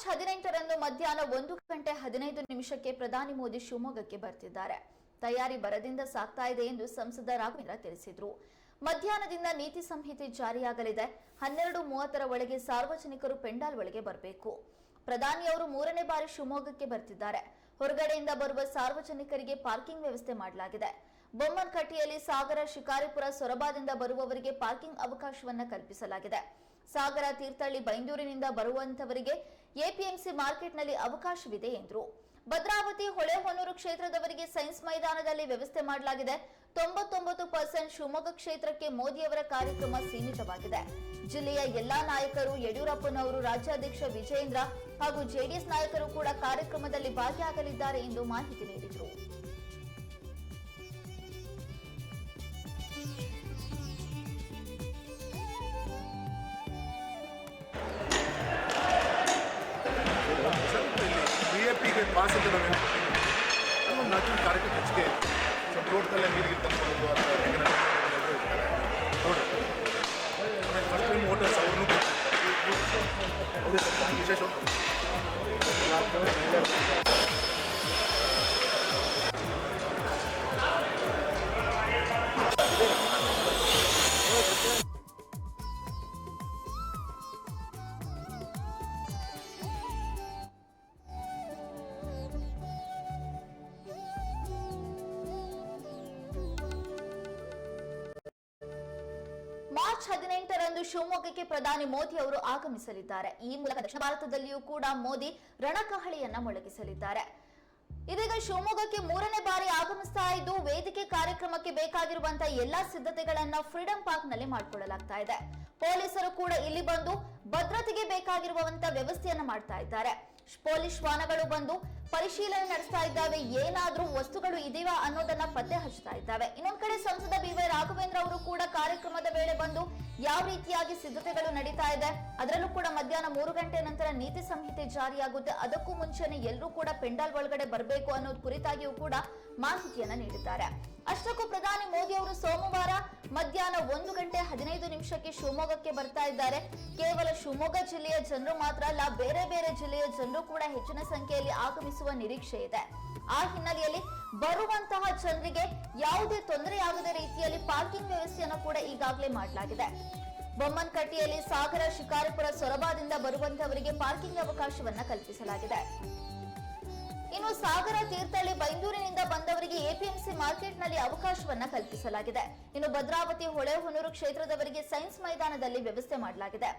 March ಹದಿನೆಂಟರಂದು ಮಧ್ಯಾಹ್ನ ಒಂದು ಗಂಟೆ ಹದಿನೈದು ನಿಮಿಷಕ್ಕೆ ಪ್ರಧಾನಿ ಮೋದಿ ಶಿವಮೊಗ್ಗಕ್ಕೆ ಬರ್ತಿದ್ದಾರೆ. ತಯಾರಿ ಬರದಿಂದ ಸಾಗ್ತಾ ಇದೆ ಎಂದು ಸಂಸದ ರಾಘವೇಂದ್ರ ತಿಳಿಸಿದ್ರು. ಮಧ್ಯಾಹ್ನದಿಂದ ನೀತಿ ಸಂಹಿತೆ ಜಾರಿಯಾಗಲಿದೆ. ಹನ್ನೆರಡು ಮೂವತ್ತರ ಒಳಗೆ ಸಾರ್ವಜನಿಕರು ಪೆಂಡಾಲ್ ಒಳಗೆ ಬರಬೇಕು. ಪ್ರಧಾನಿಯವರು ಮೂರನೇ ಬಾರಿ ಶಿವಮೊಗ್ಗಕ್ಕೆ ಬರ್ತಿದ್ದಾರೆ. ಹೊರಗಡೆಯಿಂದ ಬರುವ ಸಾರ್ವಜನಿಕರಿಗೆ ಪಾರ್ಕಿಂಗ್ ವ್ಯವಸ್ಥೆ ಮಾಡಲಾಗಿದೆ. ಬೊಮ್ಮನಕಟ್ಟಿಯಲ್ಲಿ ಸಾಗರ ಶಿಕಾರಿಪುರ ಸೊರಬಾದಿಂದ ಬರುವವರಿಗೆ ಪಾರ್ಕಿಂಗ್ ಅವಕಾಶವನ್ನ ಕಲ್ಪಿಸಲಾಗಿದೆ. ಸಾಗರ ತೀರ್ಥಹಳ್ಳಿ ಬೈಂದೂರಿನಿಂದ ಬರುವಂತವರಿಗೆ ಎಪಿಎಂಸಿ ಮಾರ್ಕೆಟ್ನಲ್ಲಿ ಅವಕಾಶವಿದೆ ಎಂದರು. ಭದ್ರಾವತಿ ಹೊಳೆಹೊನ್ನೂರು ಕ್ಷೇತ್ರದವರಿಗೆ ಸೈನ್ಸ್ ಮೈದಾನದಲ್ಲಿ ವ್ಯವಸ್ಥೆ ಮಾಡಲಾಗಿದೆ. ತೊಂಬತ್ತೊಂಬತ್ತು ಪರ್ಸೆಂಟ್ ಶಿವಮೊಗ್ಗ ಕ್ಷೇತ್ರಕ್ಕೆ ಮೋದಿಯವರ ಕಾರ್ಯಕ್ರಮ ಸೀಮಿತವಾಗಿದೆ. ಜಿಲ್ಲೆಯ ಎಲ್ಲಾ ನಾಯಕರು ಯಡಿಯೂರಪ್ಪನವರು ರಾಜ್ಯಾಧ್ಯಕ್ಷ ವಿಜಯೇಂದ್ರ ಹಾಗೂ ಜೆಡಿಎಸ್ ನಾಯಕರು ಕೂಡ ಕಾರ್ಯಕ್ರಮದಲ್ಲಿ ಭಾಗಿಯಾಗಲಿದ್ದಾರೆ ಎಂದು ಮಾಹಿತಿ ನೀಡಿದರು. ಎ ಪಿಗೆ ಪಾಸ್ ಇಟ್ಟಿದ್ದಾವೆ ಒಂದು ನಾಲ್ಕು ಕಾರ್ಯಕ್ರಮ ಹೆಚ್ಚಿಗೆ ಸ್ವಲ್ಪ ತೋಟದಲ್ಲೇ ನೀರಿಗೆ ತಂದ್ಕೊಳ್ಳೋದು ಅಥವಾ ನೋಡ್ರಿ ಆಮೇಲೆ ಫಸ್ಟ್ ಟೈಮ್ ವೋಟರ್ಸ್ ಅವ್ರನ್ನೂ ಅದು ಸ್ವಲ್ಪ ವಿಶೇಷ ಮಾರ್ಚ್ ಹದಿನೆಂಟರಂದು ಶಿವಮೊಗ್ಗಕ್ಕೆ ಪ್ರಧಾನಿ ಮೋದಿ ಅವರು ಆಗಮಿಸಲಿದ್ದಾರೆ. ಈ ಮೂಲಕ ದಕ್ಷಿಣ ಭಾರತದಲ್ಲಿಯೂ ಕೂಡ ಮೋದಿ ರಣಕಹಳಿಯನ್ನ ಮೊಳಗಿಸಲಿದ್ದಾರೆ. ಇದೀಗ ಶಿವಮೊಗ್ಗಕ್ಕೆ ಮೂರನೇ ಬಾರಿ ಆಗಮಿಸ್ತಾ ಇದ್ದು, ವೇದಿಕೆ ಕಾರ್ಯಕ್ರಮಕ್ಕೆ ಬೇಕಾಗಿರುವಂತಹ ಎಲ್ಲಾ ಸಿದ್ಧತೆಗಳನ್ನ ಫ್ರೀಡಂ ಪಾರ್ಕ್ನಲ್ಲಿ ಮಾಡಿಕೊಳ್ಳಲಾಗ್ತಾ ಇದೆ. ಪೊಲೀಸರು ಕೂಡ ಇಲ್ಲಿ ಬಂದು ಭದ್ರತೆಗೆ ಬೇಕಾಗಿರುವಂತಹ ವ್ಯವಸ್ಥೆಯನ್ನ ಮಾಡ್ತಾ ಇದ್ದಾರೆ. ಪೊಲೀಸ್ ಶ್ವಾನಗಳು ಬಂದು ಪರಿಶೀಲನೆ ನಡೆಸ್ತಾ ಇದ್ದಾವೆ. ಏನಾದ್ರೂ ವಸ್ತುಗಳು ಇದೆಯಾ ಅನ್ನೋದನ್ನ ಪತ್ತೆ ಹಚ್ತಾ ಇದ್ದಾವೆ. ಇನ್ನೊಂದ್ ಕಡೆ ಸಂಸದ ಬಿ ವೈ ರಾಘವೇಂದ್ರ ಅವರು ಕೂಡ ಕಾರ್ಯಕ್ರಮದ ವೇಳೆ ಬಂದು ಯಾವ ರೀತಿಯಾಗಿ ಸಿದ್ಧತೆಗಳು ನಡೀತಾ ಇದೆ. ಅದರಲ್ಲೂ ಕೂಡ ಮಧ್ಯಾಹ್ನ ಮೂರು ಗಂಟೆ ನಂತರ ನೀತಿ ಸಂಹಿತೆ ಜಾರಿಯಾಗುತ್ತೆ. ಅದಕ್ಕೂ ಮುಂಚೆನೆ ಎಲ್ಲರೂ ಕೂಡ ಪೆಂಡಾಲ್ ಒಳಗಡೆ ಬರಬೇಕು ಅನ್ನೋದು ಕುರಿತಾಗಿಯೂ ಕೂಡ ಮಾಹಿತಿಯನ್ನ ನೀಡಿದ್ದಾರೆ. ಅಷ್ಟಕ್ಕೂ ಪ್ರಧಾನಿ ಮೋದಿ ಅವರು ಸೋಮವಾರ ಮಧ್ಯಾಹ್ನ ಒಂದು ಗಂಟೆ ಹದಿನೈದು ನಿಮಿಷಕ್ಕೆ ಶಿವಮೊಗ್ಗಕ್ಕೆ ಬರ್ತಾ ಇದ್ದಾರೆ. ಕೇವಲ ಶಿವಮೊಗ್ಗ ಜಿಲ್ಲೆಯ ಜನರು ಮಾತ್ರ ಅಲ್ಲ, ಬೇರೆ ಬೇರೆ ಜಿಲ್ಲೆಯ ಜನರು ಕೂಡ ಹೆಚ್ಚಿನ ಸಂಖ್ಯೆಯಲ್ಲಿ ಆಗಮಿಸುವ ನಿರೀಕ್ಷೆ ಇದೆ. ಆ ಹಿನ್ನೆಲೆಯಲ್ಲಿ ಬರುವಂತಹ ಜನರಿಗೆ ಯಾವುದೇ ತೊಂದರೆಯಾಗದ ರೀತಿಯಲ್ಲಿ ಪಾರ್ಕಿಂಗ್ ವ್ಯವಸ್ಥೆಯನ್ನು ಕೂಡ ಈಗಾಗಲೇ ಮಾಡಲಾಗಿದೆ. ಬೊಮ್ಮನಕಟ್ಟಿಯಲ್ಲಿ ಸಾಗರ ಶಿಕಾರಿಪುರ ಸೊರಬಾದಿಂದ ಬರುವಂತಹವರಿಗೆ ಪಾರ್ಕಿಂಗ್ ಅವಕಾಶವನ್ನ ಕಲ್ಪಿಸಲಾಗಿದೆ. ಇನ್ನು ಸಾಗರ ತೀರ್ಥಹಳ್ಳಿ ಎಪಿಎಂಸಿ ಮಾರ್ಕೆಟ್ನಲ್ಲಿ ಅವಕಾಶವನ್ನ ಕಲ್ಪಿಸಲಾಗಿದೆ. ಇನ್ನು ಭದ್ರಾವತಿ, ಹೊಳೆಹೊನ್ನೂರು ಕ್ಷೇತ್ರದವರಿಗೆ ಸೈನ್ಸ್ ಮೈದಾನದಲ್ಲಿ ವ್ಯವಸ್ಥೆ ಮಾಡಲಾಗಿದೆ.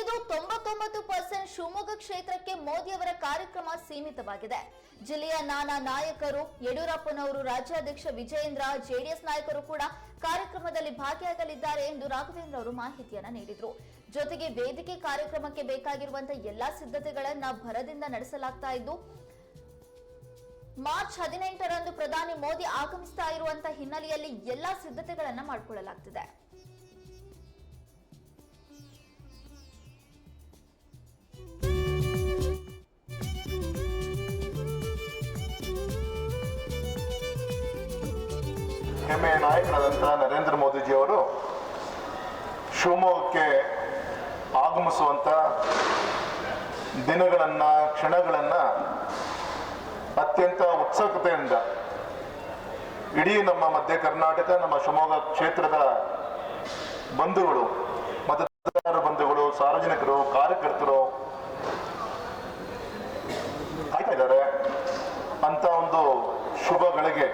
ಇದು ತೊಂಬತ್ತೊಂಬತ್ತು ಪರ್ಸೆಂಟ್ ಶಿವಮೊಗ್ಗ ಕ್ಷೇತ್ರಕ್ಕೆ ಮೋದಿಯವರ ಕಾರ್ಯಕ್ರಮ ಸೀಮಿತವಾಗಿದೆ. ಜಿಲ್ಲೆಯ ನಾನಾ ನಾಯಕರು, ಯಡಿಯೂರಪ್ಪನವರು, ರಾಜ್ಯಾಧ್ಯಕ್ಷ ವಿಜಯೇಂದ್ರ, ಜೆಡಿಎಸ್ ನಾಯಕರು ಕೂಡ ಕಾರ್ಯಕ್ರಮದಲ್ಲಿ ಭಾಗಿಯಾಗಲಿದ್ದಾರೆ ಎಂದು ರಾಘವೇಂದ್ರ ಅವರು ಮಾಹಿತಿಯನ್ನ ನೀಡಿದರು. ಜೊತೆಗೆ ವೇದಿಕೆ ಕಾರ್ಯಕ್ರಮಕ್ಕೆ ಬೇಕಾಗಿರುವಂತಹ ಎಲ್ಲಾ ಸಿದ್ಧತೆಗಳನ್ನ ಭರದಿಂದ ನಡೆಸಲಾಗ್ತಾ ಇದ್ದು ಮಾರ್ಚ್ ಹದಿನೆಂಟರಂದು ಪ್ರಧಾನಿ ಮೋದಿ ಆಗಮಿಸ್ತಾ ಇರುವಂತಹ ಹಿನ್ನೆಲೆಯಲ್ಲಿ ಎಲ್ಲಾ ಸಿದ್ಧತೆಗಳನ್ನ ಮಾಡಿಕೊಳ್ಳಲಾಗ್ತಿದೆ. ಹೆಮ್ಮೆಯ ನಾಯಕರಾದಂಥ ನರೇಂದ್ರ ಮೋದಿಜಿಯವರು ಶಿವಮೊಗ್ಗಕ್ಕೆ ಆಗಮಿಸುವಂಥ ದಿನಗಳನ್ನು, ಕ್ಷಣಗಳನ್ನು ಅತ್ಯಂತ ಉತ್ಸುಕತೆಯಿಂದ ಇಡೀ ನಮ್ಮ ಮಧ್ಯ ಕರ್ನಾಟಕ, ನಮ್ಮ ಶಿವಮೊಗ್ಗ ಕ್ಷೇತ್ರದ ಬಂಧುಗಳು ಮತದಾರ ಬಂಧುಗಳು, ಸಾರ್ವಜನಿಕರು, ಕಾರ್ಯಕರ್ತರು ಕಾಯ್ತಾ ಇದ್ದಾರೆ. ಅಂತ ಒಂದು ಶುಭ ಗಳಿಗೆ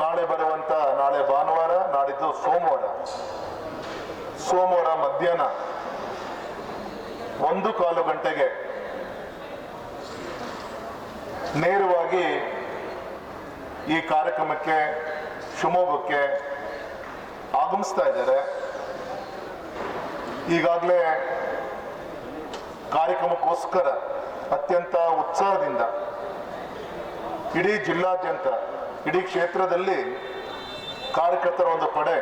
ನಾಳೆ ಬರುವಂತ, ನಾಳೆ ಭಾನುವಾರ, ನಾಡಿದ್ದು ಸೋಮವಾರ. ಸೋಮವಾರ ಮಧ್ಯಾಹ್ನ ಒಂದು ಕಾಲು ಗಂಟೆಗೆ ನೇರವಾಗಿ ಈ ಕಾರ್ಯಕ್ರಮಕ್ಕೆ, ಶಿವಮೊಗ್ಗಕ್ಕೆ ಆಗಮಿಸ್ತಾ ಇದ್ದಾರೆ. ಈಗಾಗಲೇ ಕಾರ್ಯಕ್ರಮಕ್ಕೋಸ್ಕರ ಅತ್ಯಂತ ಉತ್ಸಾಹದಿಂದ ಇಡೀ ಜಿಲ್ಲಾದ್ಯಂತ, ಇಡೀ ಕ್ಷೇತ್ರದಲ್ಲಿ ಕಾರ್ಯಕರ್ತರ ಒಂದು ಪಡೆ,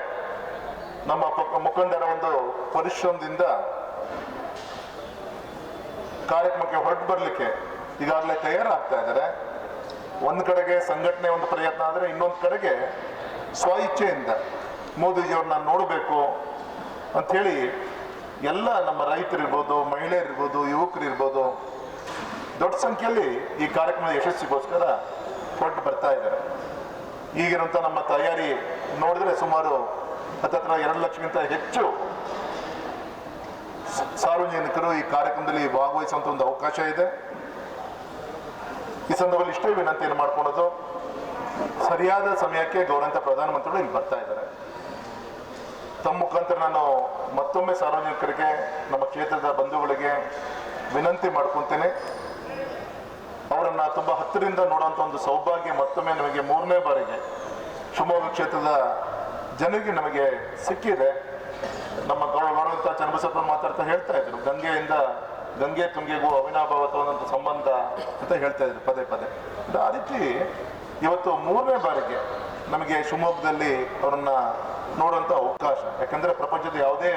ನಮ್ಮ ಮುಖಂಡರ ಒಂದು ಪರಿಶ್ರಮದಿಂದ ಕಾರ್ಯಕ್ರಮಕ್ಕೆ ಹೊರಟು ಬರಲಿಕ್ಕೆ ಈಗಾಗಲೇ ತಯಾರಾಗ್ತಾ ಇದ್ದಾರೆ. ಒಂದು ಕಡೆಗೆ ಸಂಘಟನೆ ಒಂದು ಪ್ರಯತ್ನ ಆದರೆ ಇನ್ನೊಂದು ಕಡೆಗೆ ಸ್ವ ಇಚ್ಛೆಯಿಂದ ಮೋದಿಜಿಯವ್ರನ್ನ ನೋಡಬೇಕು ಅಂಥೇಳಿ ಎಲ್ಲ ನಮ್ಮ ರೈತರಿರ್ಬೋದು, ಮಹಿಳೆಯರಿರ್ಬೋದು, ಯುವಕರಿರ್ಬೋದು ದೊಡ್ಡ ಸಂಖ್ಯೆಯಲ್ಲಿ ಈ ಕಾರ್ಯಕ್ರಮದ ಯಶಸ್ಸಿಗೋಸ್ಕರ ಹೊರಟು ಬರ್ತಾ ಇದ್ದಾರೆ. ಈಗಿರುವಂಥ ನಮ್ಮ ತಯಾರಿ ನೋಡಿದ್ರೆ ಸುಮಾರು ಹತ್ತತ್ರ ಎರಡು ಲಕ್ಷಕ್ಕಿಂತ ಹೆಚ್ಚು ಸಾರ್ವಜನಿಕರು ಈ ಕಾರ್ಯಕ್ರಮದಲ್ಲಿ ಭಾಗವಹಿಸುವಂತ ಒಂದು ಅವಕಾಶ ಇದೆ. ಈ ಸಂದರ್ಭದಲ್ಲಿ ಇಷ್ಟೇ ವಿನಂತಿಯನ್ನು ಮಾಡ್ಕೊಳ್ಳೋದು ಸರಿಯಾದ ಸಮಯಕ್ಕೆ ಗೌರವಂತ ಪ್ರಧಾನಮಂತ್ರಿಗಳು ಇಲ್ಲಿ ಬರ್ತಾ ಇದ್ದಾರೆ. ತಮ್ಮ ಮುಖಾಂತರ ನಾನು ಮತ್ತೊಮ್ಮೆ ಸಾರ್ವಜನಿಕರಿಗೆ, ನಮ್ಮ ಕ್ಷೇತ್ರದ ಬಂಧುಗಳಿಗೆ ವಿನಂತಿ ಮಾಡ್ಕೊತೇನೆ ಅವರನ್ನ ತುಂಬಾ ಹತ್ತಿರದಿಂದ ನೋಡುವಂತ ಒಂದು ಸೌಭಾಗ್ಯ ಮತ್ತೊಮ್ಮೆ ನಮಗೆ ಮೂರನೇ ಬಾರಿಗೆ ಶಿವಮೊಗ್ಗ ಕ್ಷೇತ್ರದ ಜನರಿಗೆ ನಮಗೆ ಸಿಕ್ಕಿದೆ. ನಮ್ಮ ಗೌರವ ಗೌರವಂತ ಚನ್ನಬಸಪ್ಪ ಮಾತಾಡ್ತಾ ಹೇಳ್ತಾ ಇದ್ರು. ಗಂಗೆಯಿಂದ ಗಂಗೆ ತುಂಗೆಗೂ ಅವಿನಾಭಾವತವಾದಂಥ ಸಂಬಂಧ ಅಂತ ಹೇಳ್ತಾ ಇದ್ರು ಪದೇ ಪದೇ. ಆ ಇವತ್ತು ಮೂರನೇ ಬಾರಿಗೆ ನಮಗೆ ಶಿವಮೊಗ್ಗದಲ್ಲಿ ಅವರನ್ನ ನೋಡುವಂಥ ಅವಕಾಶ. ಯಾಕಂದ್ರೆ ಪ್ರಪಂಚದ ಯಾವುದೇ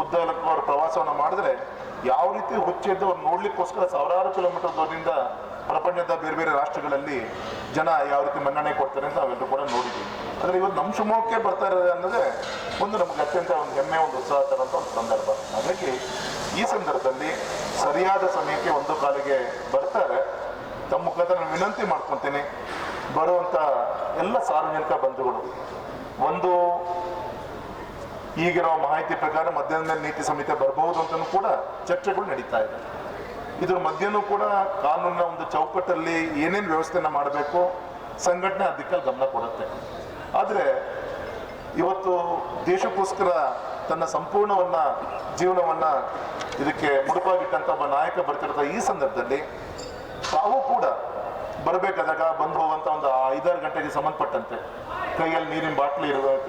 ಉದ್ದಲಕ್ಕೂ ಅವರು ಪ್ರವಾಸವನ್ನು ಮಾಡಿದ್ರೆ ಯಾವ ರೀತಿ ಹುಚ್ಚಿದ್ದು ಅವ್ರು ನೋಡ್ಲಿಕ್ಕೋಸ್ಕರ ಸಾವಿರಾರು ಕಿಲೋಮೀಟರ್ ದೂರದಿಂದ ಪ್ರಪಂಚದ ಬೇರೆ ಬೇರೆ ರಾಷ್ಟ್ರಗಳಲ್ಲಿ ಜನ ಯಾವ ರೀತಿ ಮನ್ನಣೆ ಕೊಡ್ತಾರೆ ಅಂತ ನಾವೆಲ್ಲರೂ ಕೂಡ ನೋಡಿದ್ದೀವಿ ಆದರೆ ಇವತ್ತು ನಮ್ಮ ಶಿವಮೊಗ್ಗಕ್ಕೆ ಬರ್ತಾ ಇರೋದು ಅನ್ನೋದೇ ಒಂದು ನಮ್ಗೆ ಅತ್ಯಂತ ಒಂದು ಹೆಮ್ಮೆ, ಒಂದು ಉತ್ಸಾಹ ತರಂತ ಒಂದು ಸಂದರ್ಭ. ಹಾಗಾಗಿ ಈ ಸಂದರ್ಭದಲ್ಲಿ ಸರಿಯಾದ ಸಮಯಕ್ಕೆ ಒಂದು ಕಾಲಿಗೆ ಬರ್ತಾರೆ. ತಮ್ಮ ಮುಖಾಂತರ ನಾನು ವಿನಂತಿ ಮಾಡ್ಕೊತೀನಿ ಬರುವಂತ ಎಲ್ಲ ಸಾರ್ವಜನಿಕ ಬಂಧುಗಳು. ಒಂದು ಈಗಿರೋ ಮಾಹಿತಿ ಪ್ರಕಾರ ಮಧ್ಯಾಹ್ನ ನೀತಿ ಸಂಹಿತೆ ಬರಬಹುದು ಅಂತಲೂ ಕೂಡ ಚರ್ಚೆಗಳು ನಡೀತಾ ಇದೆ. ಇದ್ರ ಮಧ್ಯನೂ ಕೂಡ ಕಾನೂನಿನ ಒಂದು ಚೌಕಟ್ಟಲ್ಲಿ ಏನೇನು ವ್ಯವಸ್ಥೆನ ಮಾಡಬೇಕು, ಸಂಘಟನೆ ಅದಕ್ಕೆ ಗಮನ ಕೊಡುತ್ತೆ. ಆದರೆ ಇವತ್ತು ದೇಶಕ್ಕೋಸ್ಕರ ತನ್ನ ಸಂಪೂರ್ಣವನ್ನ ಜೀವನವನ್ನ ಇದಕ್ಕೆ ಮುಡುಪಾಗಿಟ್ಟಂತ ಒಬ್ಬ ನಾಯಕ ಬರ್ತಿರೋ ಈ ಸಂದರ್ಭದಲ್ಲಿ ತಾವು ಕೂಡ ಬರಬೇಕಾದಾಗ ಬಂದು ಹೋಗುವಂತ ಒಂದು ಐದಾರು ಗಂಟೆಗೆ ಸಂಬಂಧಪಟ್ಟಂತೆ, ಕೈಯಲ್ಲಿ ನೀರಿನ ಬಾಟ್ಲಿ ಇರಬೇಕು